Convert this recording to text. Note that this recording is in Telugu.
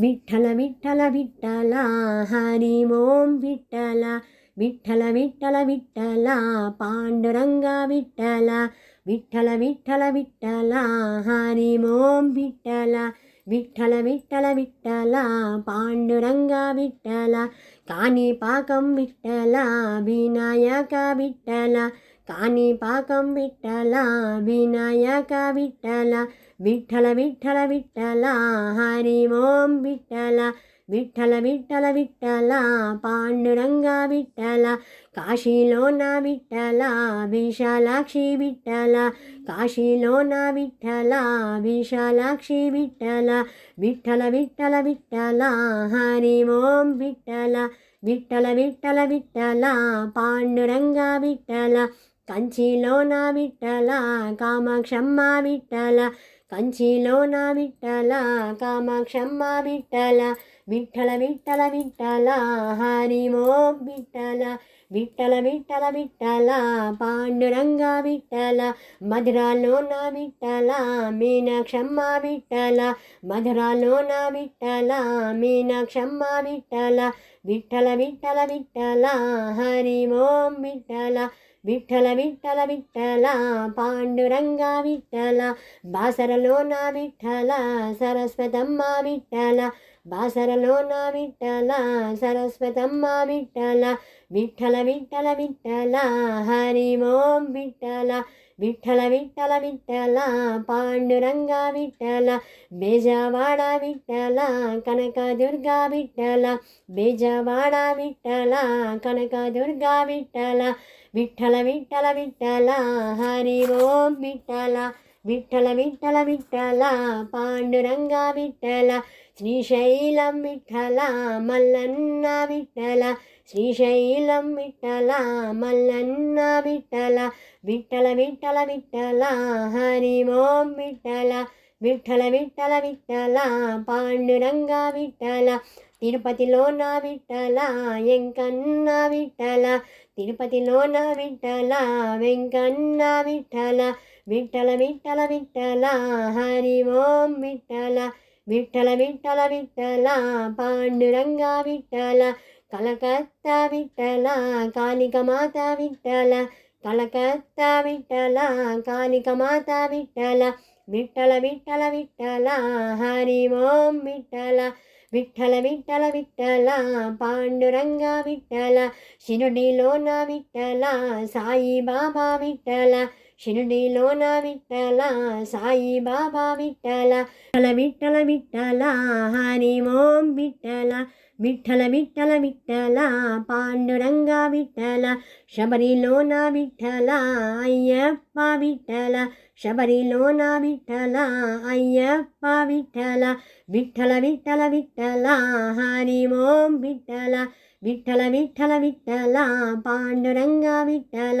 விட்டல விட்டல விட்டலா ஹரிம் ஓம் விட்டலா விட்டல விட்டல விட்டலா பாண்டுரங்கா விட்டலா விட்டல விட்டல விட்டலா ஹரிம் ஓம் விட்டலா விட்டல விட்டல விட்டலா பாண்டுரங்கா விட்டலா காணி பாக்கம் விட்டலா விநாயகா விட்டலா காணி பாக்கம் விட்டலா விநாயகா விட்டலா విఠల విఠల విఠల హరి ఓం విఠల విఠల విఠల విఠల పాండురంగ విఠల కాశీలోన విఠల విశాలాక్షి విఠల కాశీలోన విఠల విశాలాక్షి విఠల విఠల విఠల విఠల హరి ఓం విఠల విఠల విఠల విఠల పాండురంగ విఠల కంచిలోన విఠల కామాక్షమ్మ విఠల కంచిలో నా విట్టల కామాక్షమ్మ విట్టల విట్టల విట్టల విట్టల హరిమో విట్టల విట్టల విట్టల విట్టల పాండురంగ విట్టల మధురాలో నా విట్టల మీనాక్షమ్మ విట్టల మధురాలో నా విట్టల మీనాక్షమ్మ విట్టల విట్టల విట్టల విట్టల హరిమో విట్టల విఠల విఠల విఠల పాండురంగ విఠల బాసరలోన విఠల సరస్వతమ్మ విఠల బాసరలోన విఠల సరస్వతమ్మ విఠల విఠల విఠల విఠల హరి ఓం విఠల విఠల విఠల విఠల పాండురంగ విఠల బేజవాడ విఠల కనకదుర్గ విఠల బేజవాడ విఠల కనకదుర్గ విఠల విఠల విఠల విఠల హరి ఓం విఠల. విఠల విఠల విఠల పాండురంగ విఠల శ్రీశైలం విఠల మల్లన్న విఠల శ్రీశైలం విఠల మల్లన్న విఠల విఠల విఠల విఠల హరిమోం విఠల విఠల విఠల విఠల పాండురంగ విఠల తిరుపతిలో నా విఠల ఎంకన్న విఠల తిరుపతిలో నా విఠల వెంకన్న విఠల విఠల విఠల విఠల హరి ఓం విఠల విఠల విఠల విఠల పాండురంగ విఠల కలకత్తా విఠల కాళికమాత విఠల కలకత్తా విఠల కాళికమాత విఠల విఠల విఠల విఠల హరి ఓం విఠల విఠల విఠల విఠల పాండురంగ విఠల శిరుడిలోన విఠల సాయిబాబా విఠల షిరిడిలోన విఠల సాయిబాబా విఠల విఠల విఠల విఠల హరి ఓం విఠల విఠల విఠల విఠల పాండురంగ విఠల శబరిలోన విఠల అయ్యప్ప విఠల శబరిలోన విఠల అయ్యప్ప విఠల విఠల విఠల విఠల హరి ఓం విఠల విఠల విఠల విఠల పాండురంగ విఠల